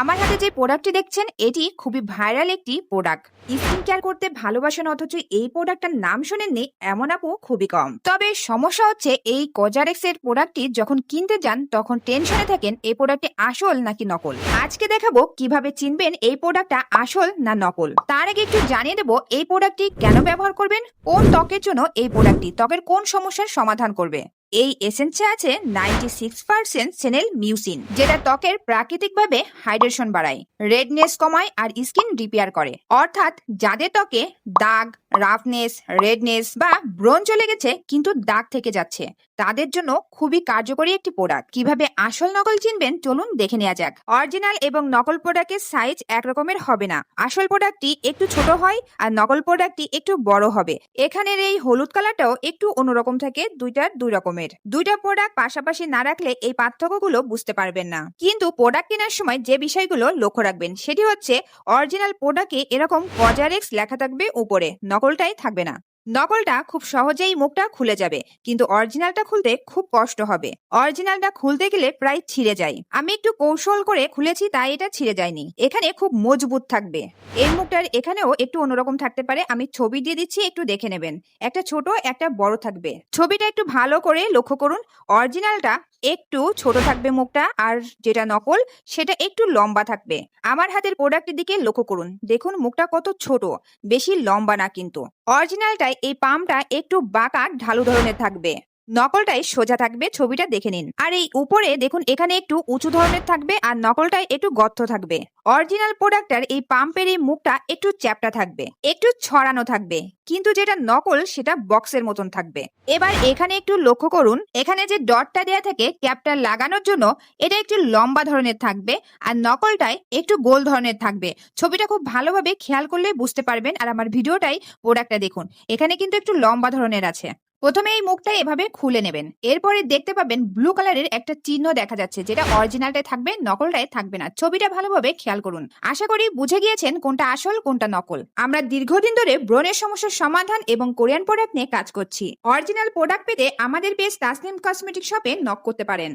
আমার হাতে যে প্রোডাক্টটি দেখছেন, এটি খুবই ভাইরাল একটি প্রোডাক্ট স্কিন কেয়ার করতে ভালোবাসেন অথচ এই প্রোডাক্টটার নাম শোনেননি, এমন আপু খুবই কম। তবে সমস্যা হচ্ছে, এই কজারেক্স এর প্রোডাক্টটি যখন কিনতে যান, তখন টেনশনে থাকেন, এই প্রোডাক্টটি আসল নাকি নকল। আজকে দেখাবো কীভাবে চিনবেন এই প্রোডাক্টটা আসল না নকল। তার আগে একটু জানিয়ে দেবো, এই প্রোডাক্টটি কেন ব্যবহার করবেন? কোন ত্বকের জন্য এই প্রোডাক্টটি ত্বকের কোন সমস্যার সমাধান করবে? এই এসেন্সে আছে ninety six percent snail mucin যেটা ত্বকের প্রাকৃতিকভাবে হাইড্রেশন বাড়ায় রেডনেস কমায় আর স্কিন রিপেয়ার করে। অর্থাৎ যাদের ত্বকে দাগ রাফনেস রেডনেস বা ব্রণ চলে গেছে কিন্তু দাগ থেকে যাচ্ছে। তাদের জন্য খুবই কার্যকরী একটি প্রোডাক্ট কীভাবে আসল নকল চিনবেন, চলুন দেখে নেওয়া যাক। অরিজিনাল এবং নকল প্রোডাক্টের সাইজ একরকমের হবে না। আসল প্রোডাক্টটি একটু ছোট হয় আর নকল প্রোডাক্টটি একটু বড় হবে। এখানের এই হলুদ কালারটাও একটু অন্যরকম থাকে, দুইটার দুই রকমের। দুইটা প্রোডাক্ট পাশাপাশি না রাখলে এই পার্থক্যগুলো বুঝতে পারবেন না। কিন্তু প্রোডাক্ট কেনার সময় যে বিষয়গুলো লক্ষ্য রাখবেন, সেটি হচ্ছে অরিজিনাল প্রোডাক্টে এরকম কজারেক্স লেখা থাকবে উপরে, নকলটাই থাকবে না। নকলটা খুব সহজেই মুখটা খুলে যাবে, কিন্তু অরিজিনালটা খুলতে খুব কষ্ট হবে। অরিজিনালটা খুলতে গেলে প্রায় ছিঁড়ে যায়। আমি একটু কৌশল করে খুলেছি, তাই এটা ছিঁড়ে যায়নি। এখানে খুব মজবুত থাকবে। এই মুখটার এখানেও একটু অন্যরকম থাকতে পারে। আমি ছবি দিয়ে দিচ্ছি, একটু দেখে নেবেন। একটা ছোট, একটা বড় থাকবে। ছবিটা একটু ভালো করে লক্ষ্য করুন। অরিজিনালটা একটু ছোট থাকবে মুখটা, আর যেটা নকল, সেটা একটু লম্বা থাকবে। আমার হাতের প্রোডাক্টের দিকে লক্ষ্য করুন। দেখুন মুখটা কত ছোট, বেশি লম্বা না কিন্তু। অরিজিনালটায় এই পামটা একটু বাঁকা ঢালু ধরনের থাকবে। নকলটাই সোজা থাকবে, ছবিটা দেখে নিন। আর এই উপরে দেখুন, এখানে একটু উঁচু ধরনের থাকবে আর নকলটায় একটু গর্ত থাকবে। অরিজিনাল প্রোডাক্টটার এই পাম্পের এই মুখটা একটু চ্যাপটা থাকবে, একটু ছড়ানো থাকবে, কিন্তু যেটা নকল সেটা বক্সের মতন থাকবে। এবার এখানে একটু লক্ষ্য করুন, এখানে যে ডটটা দেয়া থাকে ক্যাপটা লাগানোর জন্য, এটা একটু লম্বা ধরনের থাকবে আর নকলটায় একটু গোল ধরনের থাকবে। ছবিটা খুব ভালোভাবে খেয়াল করলে বুঝতে পারবেন আর আমার ভিডিওটাই প্রোডাক্টটা দেখুন। এখানে কিন্তু একটু লম্বা ধরনের আছে। প্রথমে এই মুখটা এভাবে খুলে নেবেন। এরপরে দেখতে পাবেন ব্লু কালারের একটা চিহ্ন দেখা যাচ্ছে, যেটা অরিজিনালটায় থাকবে, নকলটায় থাকবে না। ছবিটা ভালোভাবে খেয়াল করুন। আশা করি বুঝে গিয়েছেন কোনটা আসল, কোনটা নকল। আমরা দীর্ঘদিন ধরে ব্রণের সমস্যার সমাধান এবং কোরিয়ান প্রোডাক্ট নিয়ে কাজ করছি। অরিজিনাল প্রোডাক্ট পেতে আমাদের পেজ তাসনিম কসমেটিক শপে নক করতে পারেন।